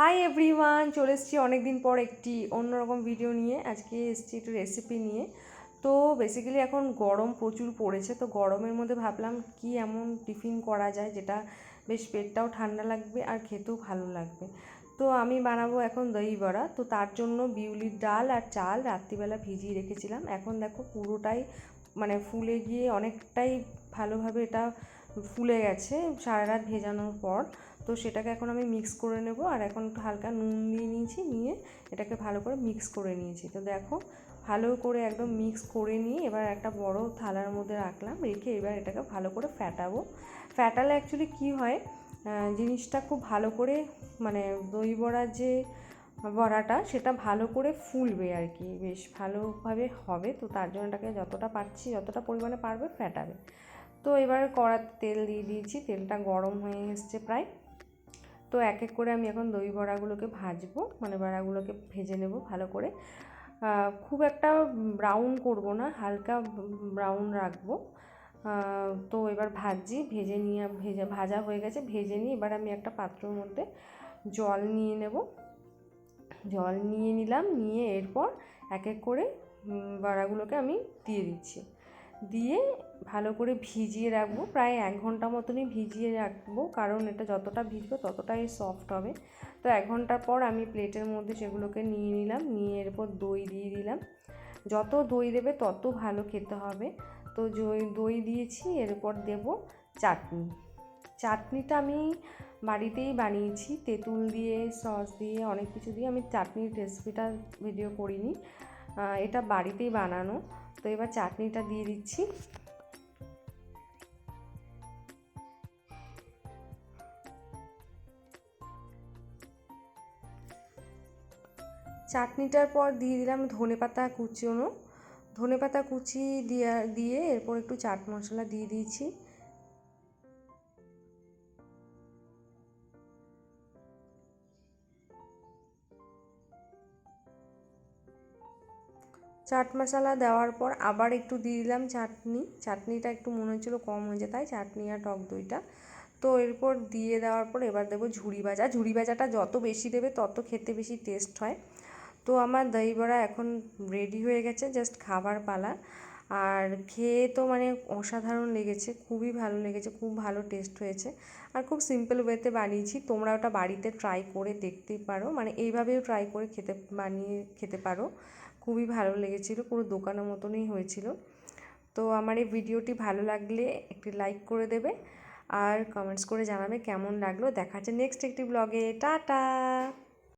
Hi everyone চলে এসেছি অনেক দিন পর একটি অন্যরকম ভিডিও নিয়ে। আজকে এসেছি একটু রেসিপি নিয়ে। তো বেসিক্যালি এখন গরম প্রচুর পড়েছে, তো গরমের মধ্যে ভাবলাম কি এমন টিফিন করা যায় যেটা বেশ পেটটাও ঠান্ডা লাগবে আর খেতেও ভালো লাগবে। তো আমি বানাবো এখন দই বড়া। তো তার জন্য বিউলির ডাল আর চাল রাত্রিবেলা ভিজিয়ে রেখেছিলাম। এখন দেখো পুরোটাই মানে ফুলে গিয়ে অনেকটাই ভালোভাবে এটা ফুলে গেছে, সারা রাত ভেজানোর পর। তো সেটাকে এখন আমি মিক্স করে নেব। আর এখন হালকা নুন দিয়ে নিয়েছি, নিয়ে এটাকে ভালো করে মিক্স করে নিয়েছি। তো দেখো, ভালো করে একদম মিক্স করে নিয়ে এবার একটা বড় থালার মধ্যে রাখলাম, রেখে এবার এটাকে ভালো করে ফ্যাটাবো ফ্যাটালে অ্যাকচুয়ালি কী হয় জিনিসটা খুব ভালো করে মানে দই বড়ার যে বড়াটা, সেটা ভালো করে ফুলবে আর কি। বেশ ভালোভাবে হবে, তো তার জন্য এটাকে যতটা পারছি, যতটা পরিমাণে পারবে ফ্যাটাবে তো এবার কড়াতে তেল দিয়ে দিয়েছি। তেলটা গরম হয়ে এসছে প্রায়। তো এক এক করে আমি এখন দই বড়াগুলোকে ভাজবো। মানে বড়াগুলোকে ভেজে নেব ভালো করে। খুব একটা ব্রাউন করব না, হালকা ব্রাউন রাখব। তো এবার ভাজি ভেজে নিয়ে, ভেজে, ভাজা হয়ে গেছে। ভেজে নিয়ে এবার আমি একটা পাত্রর মধ্যে জল নিয়ে নেব। জল নিয়ে নিলাম, নিয়ে এরপর এক এক করে বড়াগুলোকে আমি দিয়ে দিচ্ছি। দিয়ে ভালো করে ভিজিয়ে রাখব। প্রায় এক ঘণ্টা মতনই ভিজিয়ে রাখব, কারণ এটা যতটা ভিজবে ততটাই সফট হবে। তো এক ঘণ্টার পর আমি প্লেটের মধ্যে সেগুলোকে নিয়ে নিলাম, নিয়ে এরপর দই দিয়ে দিলাম। যত দই দেবে তত ভালো খেতে হবে। তো দই দিয়েছি, এরপর দেব চাটনি। চাটনিটা আমি বাড়িতেই বানিয়েছি, তেঁতুল দিয়ে, সস দিয়ে, অনেক কিছু দিয়ে। আমি চাটনির রেসিপিটা ভিডিও করিনি। এটা বাড়িতেই বানানো। তো এবার চাটনিটা দিয়ে দিচ্ছি। চাটনিটার পর দিয়ে দিলাম ধনে পাতা কুচনো। ধনে পাতা কুচি দিয়ে দিয়ে এরপর একটু চাট মশলা দিয়ে দিয়েছি। চাট মশলা দেওয়ার পর আবার একটু দিয়ে দিলাম চাটনি। চাটনিটা একটু মনে হচ্ছিল কম হয়েছে, তাই চাটনি আর টক দইটা। তো এরপর দিয়ে দেওয়ার পর এবার দেবো ঝুড়ি ভাজা। ঝুড়ি ভাজাটা যত বেশি দেবে তত খেতে বেশি টেস্ট হয়। তো আমার দই বড়া এখন রেডি হয়ে গেছে জাস্ট খাবার পালা। আর খেয়ে তো মানে অসাধারণ লেগেছে, খুবই ভালো লেগেছে, খুব ভালো টেস্ট হয়েছে। আর খুব সিম্পল ওয়েতে বানিয়েছি, তোমরা ওটা বাড়িতে ট্রাই করে দেখতেই পারো। মানে এইভাবেও ট্রাই করে খেতে বানিয়ে, খেতে পারো। খুবই ভালো লেগেছিলো, পুরো দোকানের মতনই হয়েছিল। তো আমার এই ভিডিওটি ভালো লাগলে একটি লাইক করে দেবে আর কমেন্টস করে জানাবে কেমন লাগল। দেখা হচ্ছে নেক্সট একটি ব্লগে টাটা!